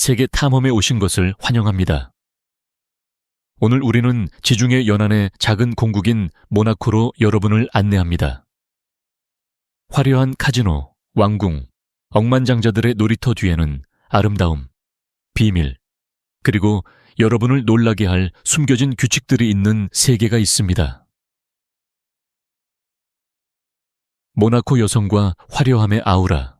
세계 탐험에 오신 것을 환영합니다. 오늘 우리는 지중해 연안의 작은 공국인 모나코로 여러분을 안내합니다. 화려한 카지노, 왕궁, 억만장자들의 놀이터 뒤에는 아름다움, 비밀, 그리고 여러분을 놀라게 할 숨겨진 규칙들이 있는 세계가 있습니다. 모나코 여성과 화려함의 아우라.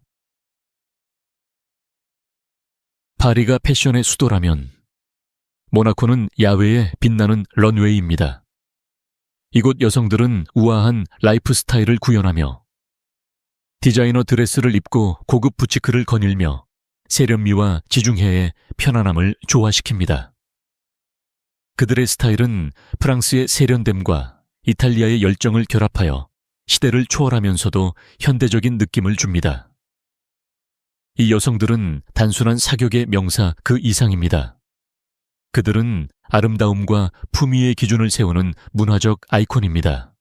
파리가 패션의 수도라면 모나코는 야외의 빛나는 런웨이입니다. 이곳 여성들은 우아한 라이프 스타일을 구현하며 디자이너 드레스를 입고 고급 부츠크를 거닐며 세련미와 지중해의 편안함을 조화시킵니다. 그들의 스타일은 프랑스의 세련됨과 이탈리아의 열정을 결합하여 시대를 초월하면서도 현대적인 느낌을 줍니다. 이 여성들은 단순한 사격의 명사 그 이상입니다. 그들은 아름다움과 품위의 기준을 세우는 문화적 아이콘입니다.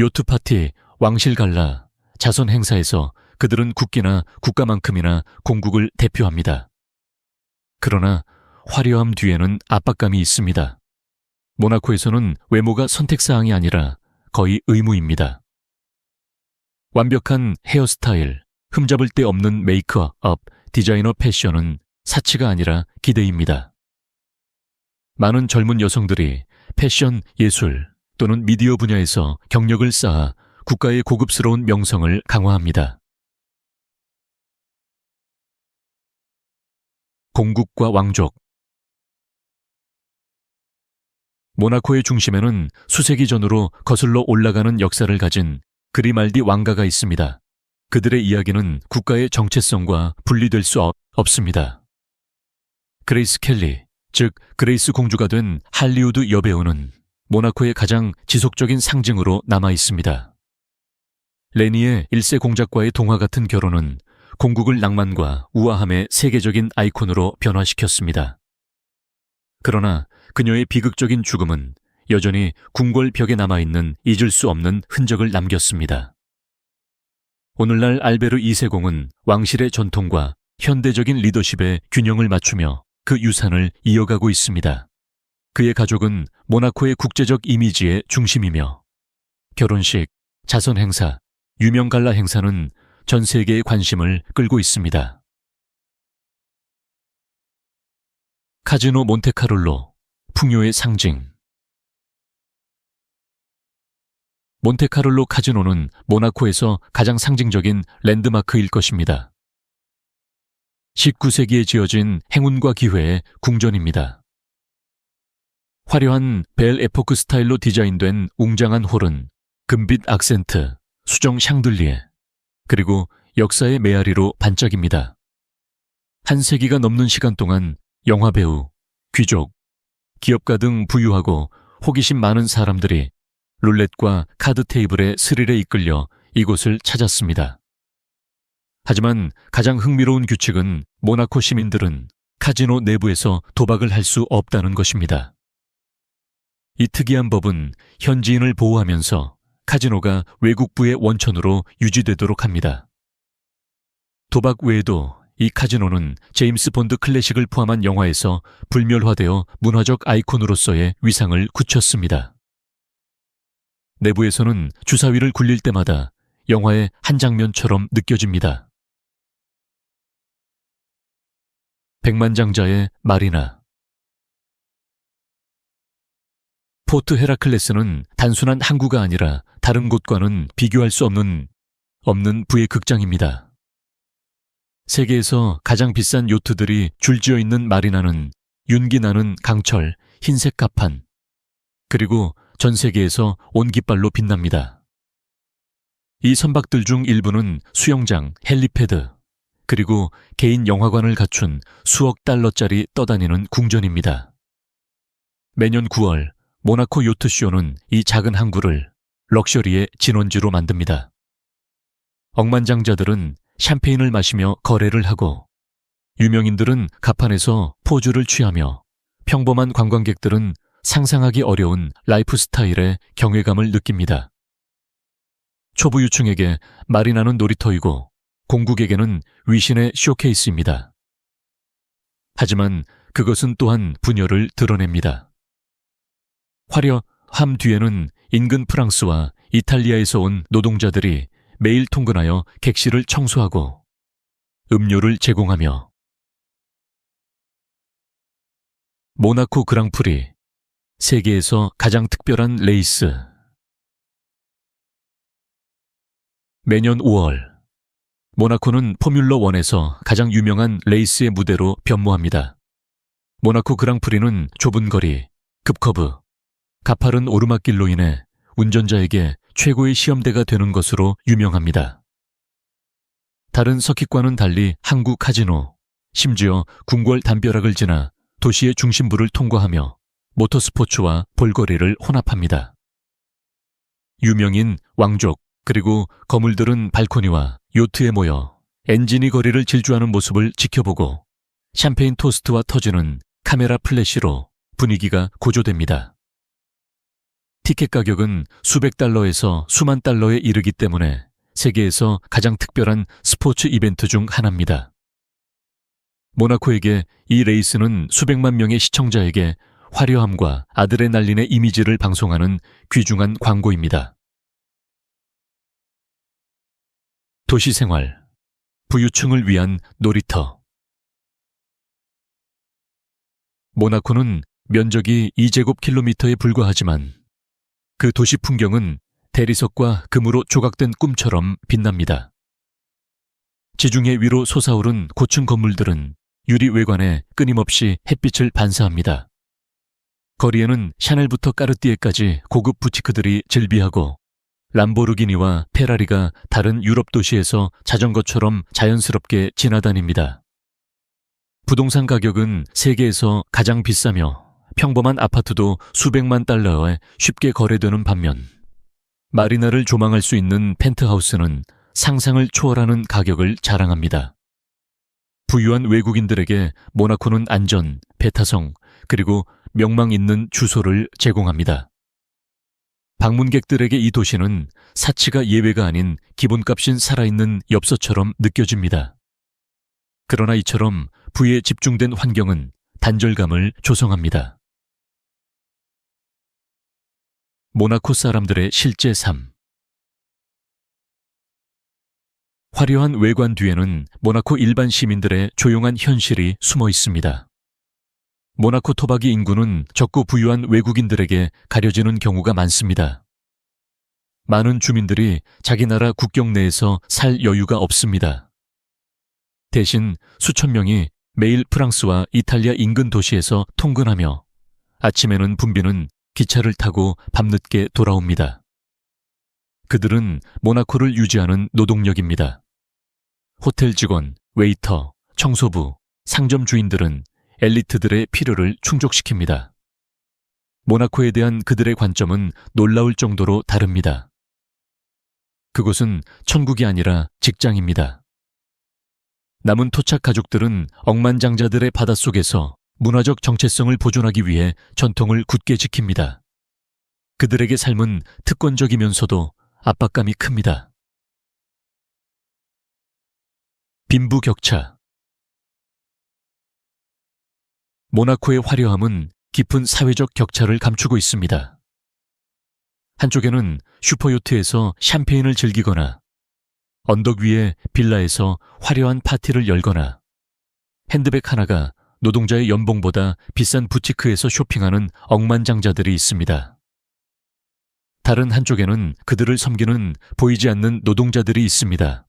요트 파티, 왕실 갈라, 자선 행사에서 그들은 국기나 국가만큼이나 공국을 대표합니다. 그러나 화려함 뒤에는 압박감이 있습니다. 모나코에서는 외모가 선택사항이 아니라 거의 의무입니다. 완벽한 헤어스타일, 흠잡을 데 없는 메이크업, 디자이너 패션은 사치가 아니라 기대입니다. 많은 젊은 여성들이 패션, 예술 또는 미디어 분야에서 경력을 쌓아 국가의 고급스러운 명성을 강화합니다. 공국과 왕족 모나코의 중심에는 수세기 전으로 거슬러 올라가는 역사를 가진 그리말디 왕가가 있습니다. 그들의 이야기는 국가의 정체성과 분리될 수 없, 없습니다. 그레이스 켈리, 즉 그레이스 공주가 된 할리우드 여배우는 모나코의 가장 지속적인 상징으로 남아 있습니다. 레니의 일세 공작과의 동화 같은 결혼은 공국을 낭만과 우아함의 세계적인 아이콘으로 변화시켰습니다. 그러나 그녀의 비극적인 죽음은 여전히 궁궐 벽에 남아있는 잊을 수 없는 흔적을 남겼습니다. 오늘날 알베르 2세공은 왕실의 전통과 현대적인 리더십의 균형을 맞추며 그 유산을 이어가고 있습니다. 그의 가족은 모나코의 국제적 이미지의 중심이며 결혼식, 자선 행사, 유명 갈라 행사는 전 세계의 관심을 끌고 있습니다. 카지노 몬테카를로 풍요의 상징 몬테카를로 카지노는 모나코에서 가장 상징적인 랜드마크일 것입니다. 19세기에 지어진 행운과 기회의 궁전입니다. 화려한 벨 에포크 스타일로 디자인된 웅장한 홀은 금빛 악센트, 수정 샹들리에, 그리고 역사의 메아리로 반짝입니다. 한 세기가 넘는 시간 동안 영화배우, 귀족, 기업가 등 부유하고 호기심 많은 사람들이 룰렛과 카드 테이블의 스릴에 이끌려 이곳을 찾았습니다. 하지만 가장 흥미로운 규칙은 모나코 시민들은 카지노 내부에서 도박을 할 수 없다는 것입니다. 이 특이한 법은 현지인을 보호하면서 카지노가 외국부의 원천으로 유지되도록 합니다. 도박 외에도 이 카지노는 제임스 본드 클래식을 포함한 영화에서 불멸화되어 문화적 아이콘으로서의 위상을 굳혔습니다. 내부에서는 주사위를 굴릴 때마다 영화의 한 장면처럼 느껴집니다. 백만장자의 마리나 포트 헤라클레스는 단순한 항구가 아니라 다른 곳과는 비교할 수 없는 없는 부의 극장입니다. 세계에서 가장 비싼 요트들이 줄지어 있는 마리나는 윤기 나는 강철, 흰색 갑판, 그리고 전 세계에서 온 깃발로 빛납니다. 이 선박들 중 일부는 수영장, 헬리패드, 그리고 개인 영화관을 갖춘 수억 달러짜리 떠다니는 궁전입니다. 매년 9월 모나코 요트쇼는 이 작은 항구를 럭셔리의 진원지로 만듭니다. 억만장자들은 샴페인을 마시며 거래를 하고 유명인들은 가판에서 포즈를 취하며 평범한 관광객들은 상상하기 어려운 라이프 스타일의 경외감을 느낍니다. 초보 유충에게 마리나는 놀이터이고 공국에게는 위신의 쇼케이스입니다. 하지만 그것은 또한 분열을 드러냅니다. 화려 함 뒤에는 인근 프랑스와 이탈리아에서 온 노동자들이 매일 통근하여 객실을 청소하고 음료를 제공하며 모나코 그랑프리 세계에서 가장 특별한 레이스 매년 5월 모나코는 포뮬러 1에서 가장 유명한 레이스의 무대로 변모합니다. 모나코 그랑프리는 좁은 거리, 급커브, 가파른 오르막길로 인해 운전자에게 최고의 시험대가 되는 것으로 유명합니다. 다른 서킷과는 달리 한국 카지노, 심지어 궁궐 담벼락을 지나 도시의 중심부를 통과하며 모터스포츠와 볼거리를 혼합합니다. 유명인 왕족 그리고 거물들은 발코니와 요트에 모여 엔진이 거리를 질주하는 모습을 지켜보고 샴페인 토스트와 터지는 카메라 플래시로 분위기가 고조됩니다. 티켓 가격은 수백 달러에서 수만 달러에 이르기 때문에 세계에서 가장 특별한 스포츠 이벤트 중 하나입니다. 모나코에게 이 레이스는 수백만 명의 시청자에게 화려함과 아드레날린의 이미지를 방송하는 귀중한 광고입니다. 도시생활, 부유층을 위한 놀이터. 모나코는 면적이 2제곱킬로미터에 불과하지만 그 도시 풍경은 대리석과 금으로 조각된 꿈처럼 빛납니다. 지중해 위로 솟아오른 고층 건물들은 유리 외관에 끊임없이 햇빛을 반사합니다. 거리에는 샤넬부터 까르띠에까지 고급 부티크들이 즐비하고 람보르기니와 페라리가 다른 유럽 도시에서 자전거처럼 자연스럽게 지나다닙니다. 부동산 가격은 세계에서 가장 비싸며 평범한 아파트도 수백만 달러에 쉽게 거래되는 반면 마리나를 조망할 수 있는 펜트하우스는 상상을 초월하는 가격을 자랑합니다. 부유한 외국인들에게 모나코는 안전, 배타성, 그리고 명망 있는 주소를 제공합니다. 방문객들에게 이 도시는 사치가 예외가 아닌 기본값인 살아있는 엽서처럼 느껴집니다. 그러나 이처럼 부에 집중된 환경은 단절감을 조성합니다. 모나코 사람들의 실제 삶 화려한 외관 뒤에는 모나코 일반 시민들의 조용한 현실이 숨어 있습니다. 모나코 토박이 인구는 적고 부유한 외국인들에게 가려지는 경우가 많습니다. 많은 주민들이 자기 나라 국경 내에서 살 여유가 없습니다. 대신 수천 명이 매일 프랑스와 이탈리아 인근 도시에서 통근하며 아침에는 붐비는 기차를 타고 밤늦게 돌아옵니다. 그들은 모나코를 유지하는 노동력입니다. 호텔 직원, 웨이터, 청소부, 상점 주인들은 엘리트들의 필요를 충족시킵니다. 모나코에 대한 그들의 관점은 놀라울 정도로 다릅니다. 그곳은 천국이 아니라 직장입니다. 남은 토착 가족들은 억만장자들의 바닷속에서 문화적 정체성을 보존하기 위해 전통을 굳게 지킵니다. 그들에게 삶은 특권적이면서도 압박감이 큽니다. 빈부격차 모나코의 화려함은 깊은 사회적 격차를 감추고 있습니다. 한쪽에는 슈퍼요트에서 샴페인을 즐기거나 언덕 위에 빌라에서 화려한 파티를 열거나 핸드백 하나가 노동자의 연봉보다 비싼 부티크에서 쇼핑하는 억만장자들이 있습니다. 다른 한쪽에는 그들을 섬기는 보이지 않는 노동자들이 있습니다.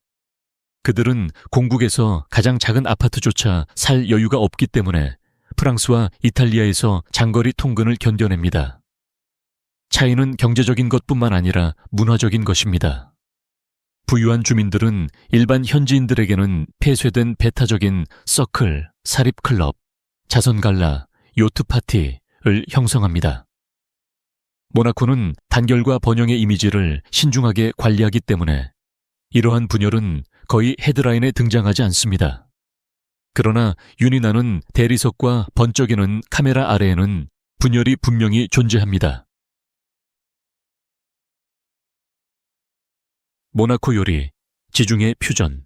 그들은 공국에서 가장 작은 아파트조차 살 여유가 없기 때문에 프랑스와 이탈리아에서 장거리 통근을 견뎌냅니다. 차이는 경제적인 것뿐만 아니라 문화적인 것입니다. 부유한 주민들은 일반 현지인들에게는 폐쇄된 배타적인 서클, 사립클럽, 자선갈라, 요트 파티를 형성합니다. 모나코는 단결과 번영의 이미지를 신중하게 관리하기 때문에 이러한 분열은 거의 헤드라인에 등장하지 않습니다. 그러나 윤이 나는 대리석과 번쩍이는 카메라 아래에는 분열이 분명히 존재합니다. 모나코 요리, 지중해 퓨전.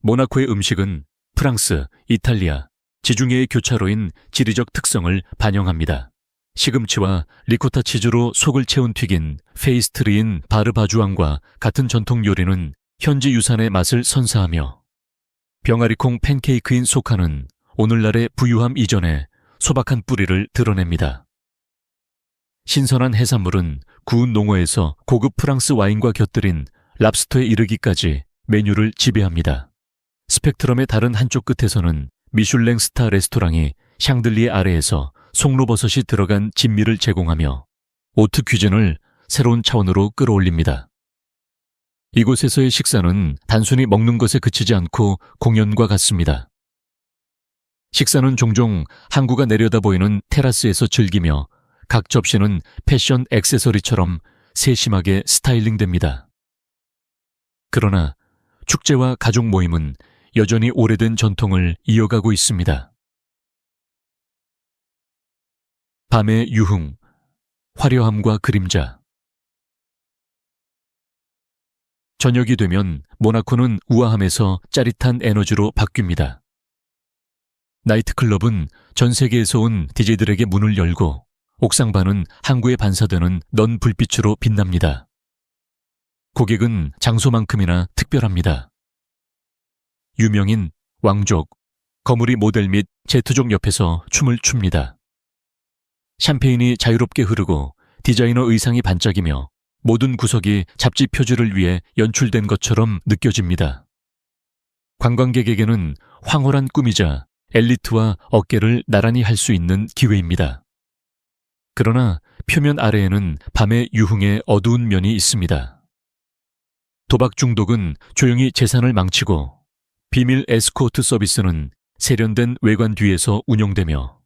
모나코의 음식은 프랑스, 이탈리아, 지중해의 교차로인 지리적 특성을 반영합니다. 시금치와 리코타 치즈로 속을 채운 튀긴 페이스트리인 바르바주앙과 같은 전통 요리는 현지 유산의 맛을 선사하며 병아리콩 팬케이크인 소카는 오늘날의 부유함 이전에 소박한 뿌리를 드러냅니다. 신선한 해산물은 구운 농어에서 고급 프랑스 와인과 곁들인 랍스터에 이르기까지 메뉴를 지배합니다. 스펙트럼의 다른 한쪽 끝에서는 미슐랭 스타 레스토랑이 샹들리에 아래에서 송로버섯이 들어간 진미를 제공하며 오트 퀴즌을 새로운 차원으로 끌어올립니다. 이곳에서의 식사는 단순히 먹는 것에 그치지 않고 공연과 같습니다. 식사는 종종 항구가 내려다 보이는 테라스에서 즐기며 각 접시는 패션 액세서리처럼 세심하게 스타일링됩니다. 그러나 축제와 가족 모임은 여전히 오래된 전통을 이어가고 있습니다. 밤의 유흥, 화려함과 그림자. 저녁이 되면 모나코는 우아함에서 짜릿한 에너지로 바뀝니다. 나이트클럽은 전 세계에서 온 DJ들에게 문을 열고 옥상반은 항구에 반사되는 넌 불빛으로 빛납니다. 고객은 장소만큼이나 특별합니다. 유명인, 왕족, 거물이 모델 및 제트족 옆에서 춤을 춥니다. 샴페인이 자유롭게 흐르고 디자이너 의상이 반짝이며 모든 구석이 잡지 표지를 위해 연출된 것처럼 느껴집니다. 관광객에게는 황홀한 꿈이자 엘리트와 어깨를 나란히 할 수 있는 기회입니다. 그러나 표면 아래에는 밤의 유흥의 어두운 면이 있습니다. 도박 중독은 조용히 재산을 망치고 비밀 에스코트 서비스는 세련된 외관 뒤에서 운영되며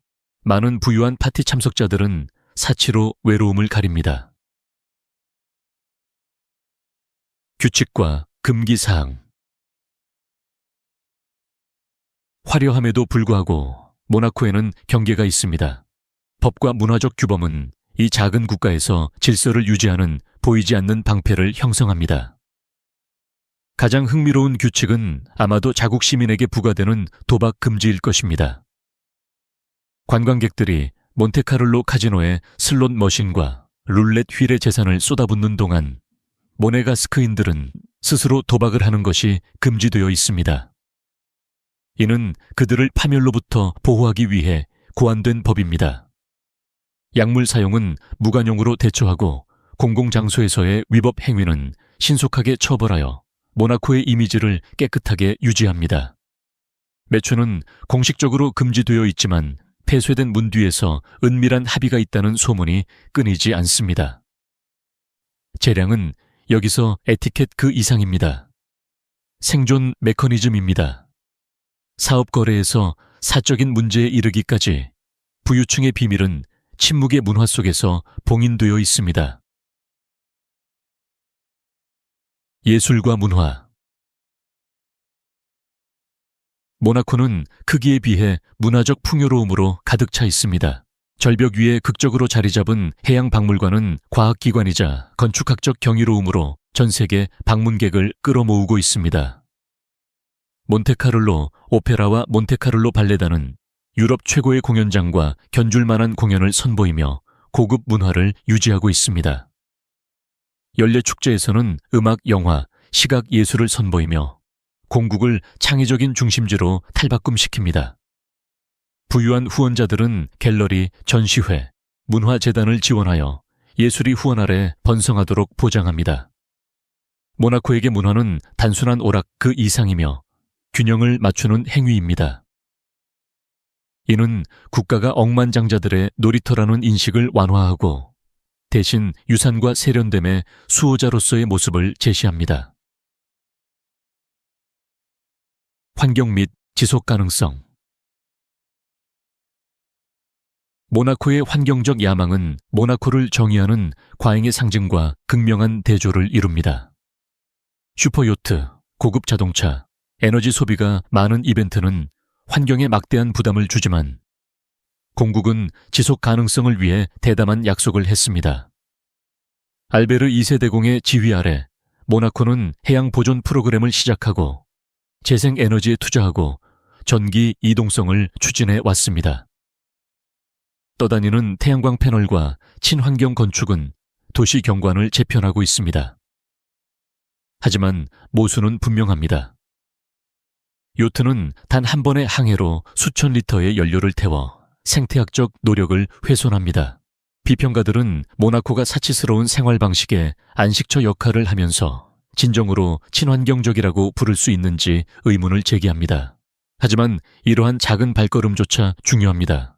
많은 부유한 파티 참석자들은 사치로 외로움을 가립니다. 규칙과 금기사항 화려함에도 불구하고 모나코에는 경계가 있습니다. 법과 문화적 규범은 이 작은 국가에서 질서를 유지하는 보이지 않는 방패를 형성합니다. 가장 흥미로운 규칙은 아마도 자국 시민에게 부과되는 도박 금지일 것입니다. 관광객들이 몬테카를로 카지노의 슬롯 머신과 룰렛 휠의 재산을 쏟아붓는 동안 모네가스크인들은 스스로 도박을 하는 것이 금지되어 있습니다. 이는 그들을 파멸로부터 보호하기 위해 고안된 법입니다. 약물 사용은 무관용으로 대처하고 공공장소에서의 위법 행위는 신속하게 처벌하여 모나코의 이미지를 깨끗하게 유지합니다. 매초는 공식적으로 금지되어 있지만 폐쇄된 문 뒤에서 은밀한 합의가 있다는 소문이 끊이지 않습니다. 재량은 여기서 에티켓 그 이상입니다. 생존 메커니즘입니다. 사업 거래에서 사적인 문제에 이르기까지 부유층의 비밀은 침묵의 문화 속에서 봉인되어 있습니다. 예술과 문화 모나코는 크기에 비해 문화적 풍요로움으로 가득 차 있습니다. 절벽 위에 극적으로 자리 잡은 해양 박물관은 과학기관이자 건축학적 경이로움으로 전 세계 방문객을 끌어모으고 있습니다. 몬테카를로 오페라와 몬테카를로 발레단은 유럽 최고의 공연장과 견줄만한 공연을 선보이며 고급 문화를 유지하고 있습니다. 연례 축제에서는 음악, 영화, 시각 예술을 선보이며 공국을 창의적인 중심지로 탈바꿈시킵니다. 부유한 후원자들은 갤러리, 전시회, 문화재단을 지원하여 예술이 후원 아래 번성하도록 보장합니다. 모나코에게 문화는 단순한 오락 그 이상이며 균형을 맞추는 행위입니다. 이는 국가가 억만장자들의 놀이터라는 인식을 완화하고 대신 유산과 세련됨의 수호자로서의 모습을 제시합니다. 환경 및 지속 가능성 모나코의 환경적 야망은 모나코를 정의하는 과잉의 상징과 극명한 대조를 이룹니다. 슈퍼요트, 고급 자동차, 에너지 소비가 많은 이벤트는 환경에 막대한 부담을 주지만 공국은 지속 가능성을 위해 대담한 약속을 했습니다. 알베르 2세 대공의 지휘 아래 모나코는 해양 보존 프로그램을 시작하고 재생 에너지에 투자하고 전기 이동성을 추진해 왔습니다. 떠다니는 태양광 패널과 친환경 건축은 도시 경관을 재편하고 있습니다. 하지만 모순은 분명합니다. 요트는 단 한 번의 항해로 수천 리터의 연료를 태워 생태학적 노력을 훼손합니다. 비평가들은 모나코가 사치스러운 생활 방식의 안식처 역할을 하면서 진정으로 친환경적이라고 부를 수 있는지 의문을 제기합니다. 하지만 이러한 작은 발걸음조차 중요합니다.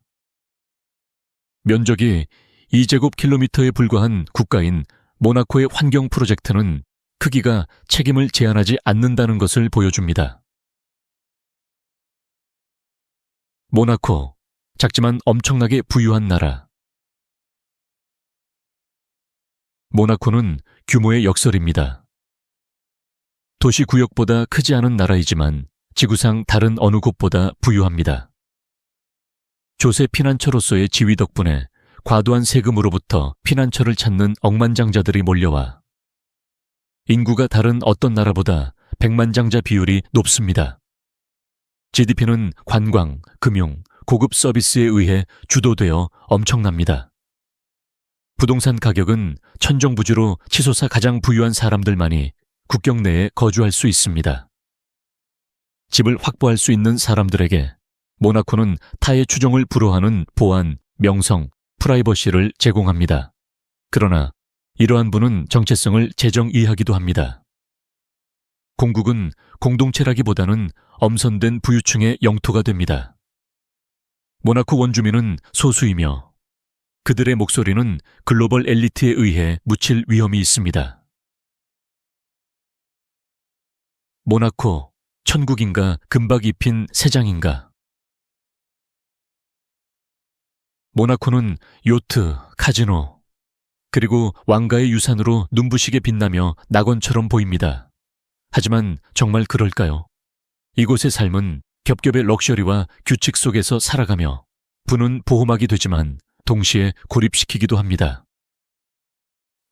면적이 2제곱킬로미터에 불과한 국가인 모나코의 환경 프로젝트는 크기가 책임을 제한하지 않는다는 것을 보여줍니다. 모나코, 작지만 엄청나게 부유한 나라. 모나코는 규모의 역설입니다. 도시 구역보다 크지 않은 나라이지만 지구상 다른 어느 곳보다 부유합니다. 조세 피난처로서의 지위 덕분에 과도한 세금으로부터 피난처를 찾는 억만장자들이 몰려와 인구가 다른 어떤 나라보다 백만장자 비율이 높습니다. GDP는 관광, 금융, 고급 서비스에 의해 주도되어 엄청납니다. 부동산 가격은 천정부지로 치솟아 가장 부유한 사람들만이 국경 내에 거주할 수 있습니다. 집을 확보할 수 있는 사람들에게 모나코는 타의 추종을 불허하는 보안, 명성, 프라이버시를 제공합니다. 그러나 이러한 분은 정체성을 재정의하기도 합니다. 공국은 공동체라기보다는 엄선된 부유층의 영토가 됩니다. 모나코 원주민은 소수이며 그들의 목소리는 글로벌 엘리트에 의해 묻힐 위험이 있습니다. 모나코, 천국인가 금박 입힌 새장인가? 모나코는 요트, 카지노, 그리고 왕가의 유산으로 눈부시게 빛나며 낙원처럼 보입니다. 하지만 정말 그럴까요? 이곳의 삶은 겹겹의 럭셔리와 규칙 속에서 살아가며 부는 보호막이 되지만 동시에 고립시키기도 합니다.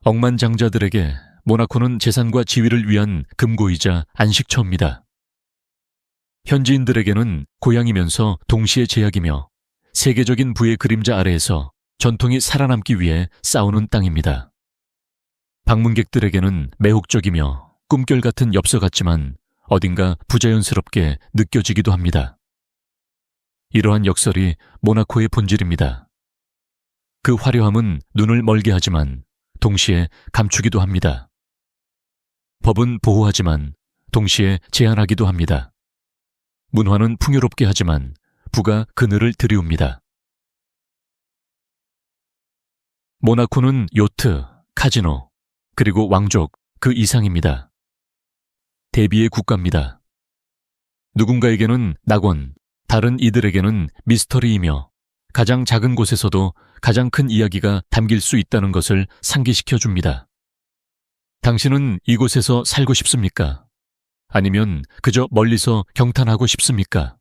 억만장자들에게 모나코는 재산과 지위를 위한 금고이자 안식처입니다. 현지인들에게는 고향이면서 동시에 제약이며 세계적인 부의 그림자 아래에서 전통이 살아남기 위해 싸우는 땅입니다. 방문객들에게는 매혹적이며 꿈결 같은 엽서 같지만 어딘가 부자연스럽게 느껴지기도 합니다. 이러한 역설이 모나코의 본질입니다. 그 화려함은 눈을 멀게 하지만 동시에 감추기도 합니다. 법은 보호하지만 동시에 제한하기도 합니다. 문화는 풍요롭게 하지만 부가 그늘을 들이웁니다. 모나코는 요트, 카지노, 그리고 왕족 그 이상입니다. 대비의 국가입니다. 누군가에게는 낙원, 다른 이들에게는 미스터리이며 가장 작은 곳에서도 가장 큰 이야기가 담길 수 있다는 것을 상기시켜 줍니다. 당신은 이곳에서 살고 싶습니까? 아니면 그저 멀리서 경탄하고 싶습니까?